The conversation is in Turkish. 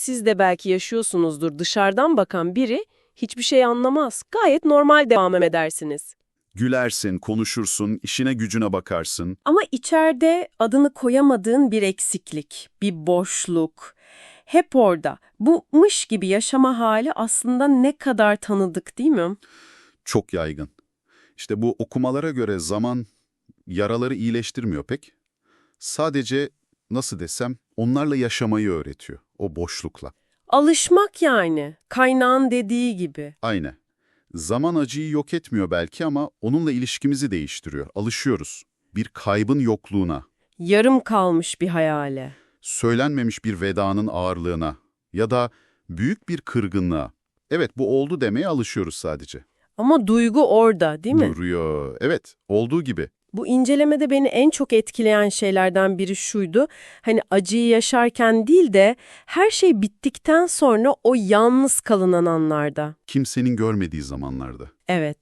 siz de belki yaşıyorsunuzdur. Dışarıdan bakan biri hiçbir şey anlamaz. Gayet normal devam edersiniz. Gülersin, konuşursun, işine gücüne bakarsın. Ama içeride adını koyamadığın bir eksiklik, bir boşluk. Hep orada. Bu mış gibi yaşama hali aslında ne kadar tanıdık değil mi? Çok yaygın. İşte bu okumalara göre zaman yaraları iyileştirmiyor pek. Sadece nasıl desem onlarla yaşamayı öğretiyor. O boşlukla. Alışmak yani. Kaynağın dediği gibi. Aynı. Zaman acıyı yok etmiyor belki ama onunla ilişkimizi değiştiriyor. Alışıyoruz. Bir kaybın yokluğuna, Yarım kalmış bir hayale. söylenmemiş bir vedanın ağırlığına ya da büyük bir kırgınlığa. Evet bu oldu demeye alışıyoruz sadece. Ama duygu orada değil mi? Duruyor. Evet, olduğu gibi. Bu incelemede beni en çok etkileyen şeylerden biri şuydu. Hani acıyı yaşarken değil de her şey bittikten sonra o yalnız kalınan anlarda. Kimsenin görmediği zamanlarda. Evet.